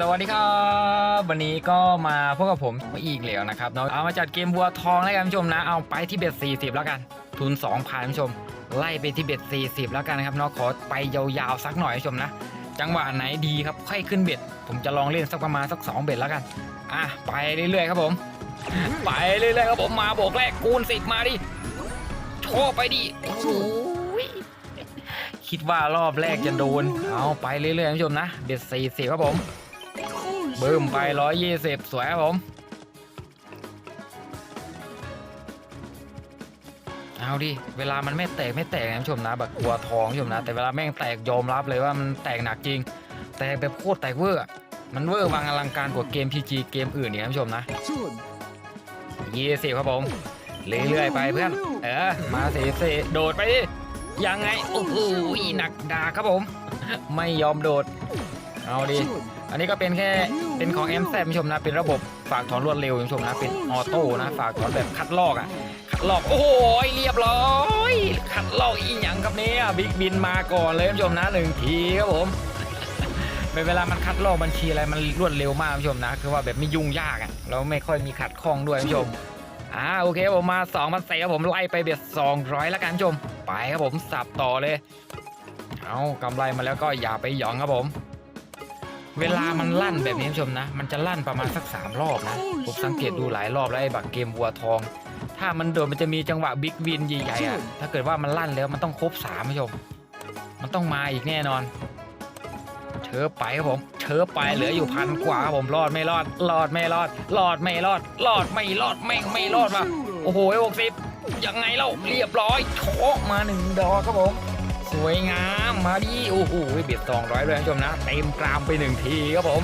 สวัสดีครับ วันนี้ก็มาพบกับผมอีกแล้วนะครับเนาะเอามาจัดเกมบัวทองแล้วกันผู้ชมนะ เอาไปที่เบ็ด40 แล้วกัน ทุน2,000ผู้ชม ไล่ไปที่เบ็ด40 แล้วกันนะครับเนาะขอไปยาวๆสักหน่อยผู้ชมนะ จังหวะไหนดีครับค่อยขึ้นเบ็ด ผมจะลองเล่นสักประมาณสัก 2 เบ็ดแล้วกัน อะไปเรื่อยๆครับผม ไปเรื่อยๆครับผมมาโบกแรกคูณสิบมาดิโชว์ไปดิโอ้โหคิดว่ารอบแรกจะโดน เอาไปเรื่อยๆผู้ชมนะ เบ็ดสี่สิบครับผม บึ้มไปร้อยยี่สิบสวยครับผม เอาดิ เวลามันไม่แตกไม่แตกนะผู้ชมนะแบบกลัวทองผู้ชมนะ แต่เวลาแม่งแตกยอมรับเลยว่ามันแตกหนักจริง แตกแบบโคตรแตกเวอร์ มันเวอร์วังอลังการกว่าเกม PG เกมอื่นเนี่ยผู้ชมนะยี่สิบครับผมเรื่อยๆไปเพื่อน เออ มาสิสิโดดไปดิยังไง โอ้โหหนักดาครับผม ไม่ยอมโดด เอาดิ อันนี้ก็เป็นแค่เป็นของ m อมผู้ชมนะเป็นระบบฝากถอนรวดเร็วคุณผู้ชมนะเป็นออโต้นะฝากถอนแบบคัดลอกอะคัดลอกโอ้โหเรียบร้อยคัดลอกอีหยังครับเนี่ยบิ๊กบินมาก่อนเลยคุณผู้ชมนะหนึ่งทีครับผมเป็นเวลามันคัดลอกบัญชีอะไรมันรวดเร็วมากคุณผู้ชมนะ คือว่าแบบไม่ยุ่งยากอะแล้วไม่ค่อยมีขัดข้องด้วยคุณผู้ชมอ่าโอเคผมมา2องพันเซครับผมไล่ไปเบียด200 แล้วกันคุณผู้ชม ไปครับผมสับต่อเลย เอากำไรมาแล้วก็อย่าไปหยองครับผม เวลามันลั่นแบบนี้คุณผู้ชมนะ มันจะลั่นประมาณสักสามรอบนะ ผมสังเกตดูหลายรอบแล้วไอ้บักเกมวัวทอง ถ้ามันโดนมันจะมีจังหวะบิ๊กวินใหญ่ๆอะ ถ้าเกิดว่ามันลั่นแล้วมันต้องครบสามคุณผู้ชม มันต้องมาอีกแน่นอน เชอไปครับผม เชอไปเหลืออยู่พันกว่าครับผมรอดไม่รอด รอดไม่รอด รอดไม่รอด รอดไม่รอดแม่งไม่รอดว่ะ โอ้โหหกสิบยังไงเล่าเรียบร้อยโชกมาหนึ่งดอกครับผม สวยงามมาดิโอ้โหเบียดสองร้อยเลยคุณผู้ชมนะเต็มกรามไปหนึ่งทีครับผม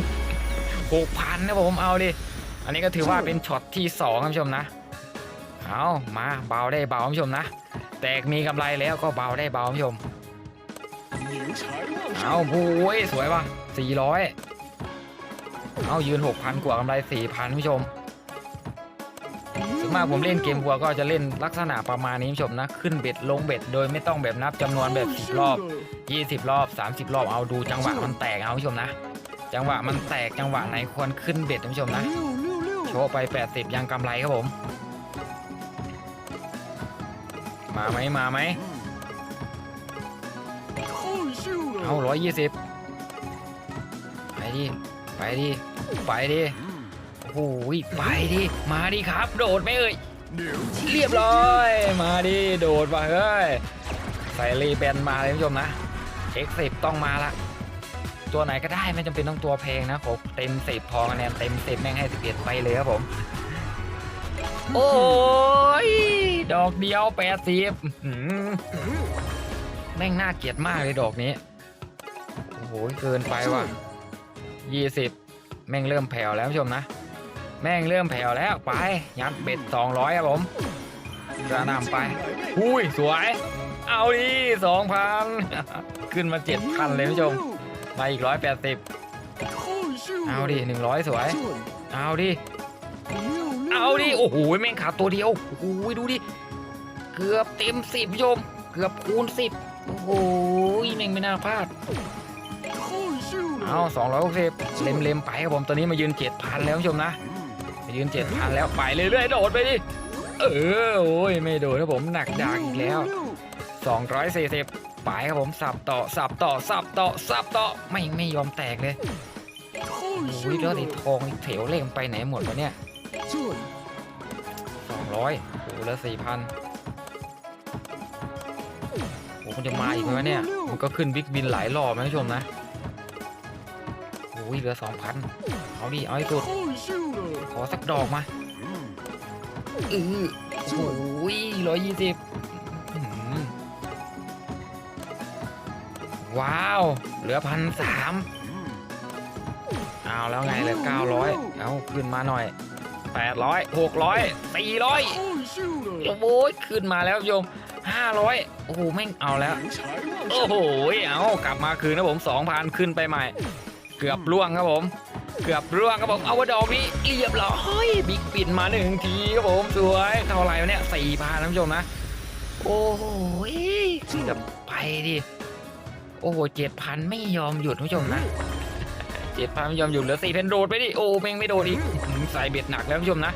หกพันนะผมเอาดิอันนี้ก็ถือว่าเป็นช็อตที่สองครับคุณผู้ชมนะเอามาเบาได้เบาคุณผู้ชมนะแตกมีกำไรแล้วก็เบาได้เบาคุณผู้ชมเอาโอ้ยสวยว่ะสี่ร้อยเอายืนหกพันกว่ากำไรสี่พันผู้ชม ส่วนมากผมเล่นเกมวัวก็จะเล่นลักษณะประมาณนี้คุณผู้ชมนะ ขึ้นเบ็ดลงเบ็ดโดยไม่ต้องแบบนับจำนวนแบบ10รอบ 20 รอบ 30 รอบเอาดูจังหวะมันแตกเอาคุณผู้ชมนะ จังหวะมันแตกจังหวะไหนควรขึ้นเบ็ดคุณผู้ชมนะโชว์ไป 80 ยังกำไรครับผม มาไหมมาไหมเอา120ไปดิไปดิไปดิ โอ้โหไปดิ มาดิครับ โดดไหมเอ่ยเรียบร้อย มาดิ โดดว่ะเฮ้ยใส่รีแบนมาเลยคุณผู้ชมนะ X10 ต้องมาละ ตัวไหนก็ได้ไม่จำเป็นต้องตัวแพงนะผมเต็มสิบพอคะแนนเต็มสิบแม่งให้สิบเอ็ดไปเลยครับผม โอ้ย ดอกเดียวแปดสิบแม่งน่าเกลียดมากเลยดอกนี้ โอ้โหเกินไปว่ะยี่สิบแม่งเริ่มแผ่วแล้วคุณผู้ชมนะ แม่งเริ่มแผ่วแล้วไป ยัดเบ็ดสองร้อยครับผมกระนำไป อุ้ย สวย เอาดิสองพันขึ้นมาเจ็ดพันเลยคุณผู้ชม มาอีกร้อยแปดสิบเอาดิหนึ่งร้อยสวย เอาดิ เอาดิ โอ้โห แม่งขาดตัวเดียว โอ้โห ดูดิ เกือบเต็มสิบผู้ชม เกือบคูณสิบโอ้โห แม่งไม่น่าพลาดเอาสองร้อยหกสิบเล็มเล็มๆ ไปครับผม ตอนนี้มายืนเจ็ดพันแล้วคุณผู้ชมนะ ยืนเจ็ดพันแล้วไปเรื่อยๆโดดไปดิ เออโอ้ยไม่โดดครับผมหนักดากอีกแล้ว 240ไปครับผมสับต่อสับต่อสับต่อสับต่อไม่ไม่ยอมแตกเลยโอ้ยแล้วไอ้ทองเถวเล่งไปไหนหมดวะเนี่ย200โอ้โหแล้ว4,000โอ้มันจะมาอีกไหมเนี่ยมันก็ขึ้นบิ๊กบินหลายรอบนะผู้ชมนะโอ้ยเหลือ2,000 เอาดิเอาให้สุดขอสักดอกมาอือโอ้ยร้อยยี่สิบว้าว เหลือพันสามเอาแล้วไงเหลือเก้าร้อยเอาขึ้นมาหน่อยแปดร้อยหกร้อยสี่ร้อยโอ้ยขึ้นมาแล้วโยมห้าร้อยโอ้โหแม่งเอาแล้ว โอ้โหเอากลับมาคืนนะผมสองพันขึ้นไปใหม่ เกือบล่วงครับผม เกือบร่วงครับผมเอาว่าดอกนี้เรียบร้อยบิ๊กปิดมาหนึ่งทีครับผมสวยเท่าไหร่วะเนี่ยสี่พันท่านผู้ชมนะ โอ้โหเกือบไปดิโอ้โหเจ็ดพันไม่ยอมหยุดท่านผู้ชมนะเจ็ดพันผู้ชมอยู่เหลือสี่เพนโดดไปดิโอ้แม่งไม่โดดอีกใส่เบ็ดหนักแล้วท่านผู้ชมนะ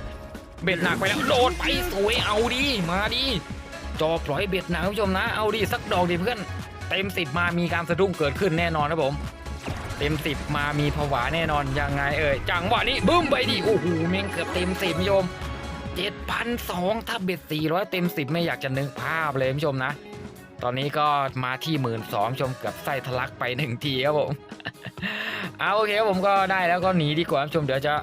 เบ็ดหนักไปแล้วโดดไปสวยเอาดิมาดิจอปล่อยเบ็ดหนักผู้ชมนะ เอาดิสักดอกดิเพื่อนเต็มสิบมามีการสะดุ้งเกิดขึ้นแน่นอนนะผม เต็มสิบมามีผวาแน่นอนยังไงเอ่ยจังหวะนี้บึ้มไปดิโอ้โหแม่งเกือบเต็มสิบผู้ชมเจ็ดพันสองถ้าเบ็ดสี่ร้อยเต็มสิบไม่อยากจะนึกภาพเลยผู้ชมนะ ตอนนี้ก็มาที่หมื่นสองชมเกือบไส้ทะลักไปหนึ่งทีครับผมเอาโอเคผมก็ได้แล้วก็หนีดีกว่าผู้ชมเดี๋ยวจะ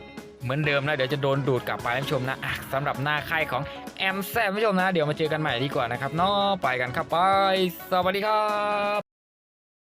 เหมือนเดิมนะเดี๋ยวจะโดนดูดกลับไปผู้ชมนะอะสำหรับหน้าค่ายของแอมแซมผู้ชมนะ เดี๋ยวมาเจอกันใหม่ดีกว่านะครับเนาะไปกันครับไป สวัสดีครับ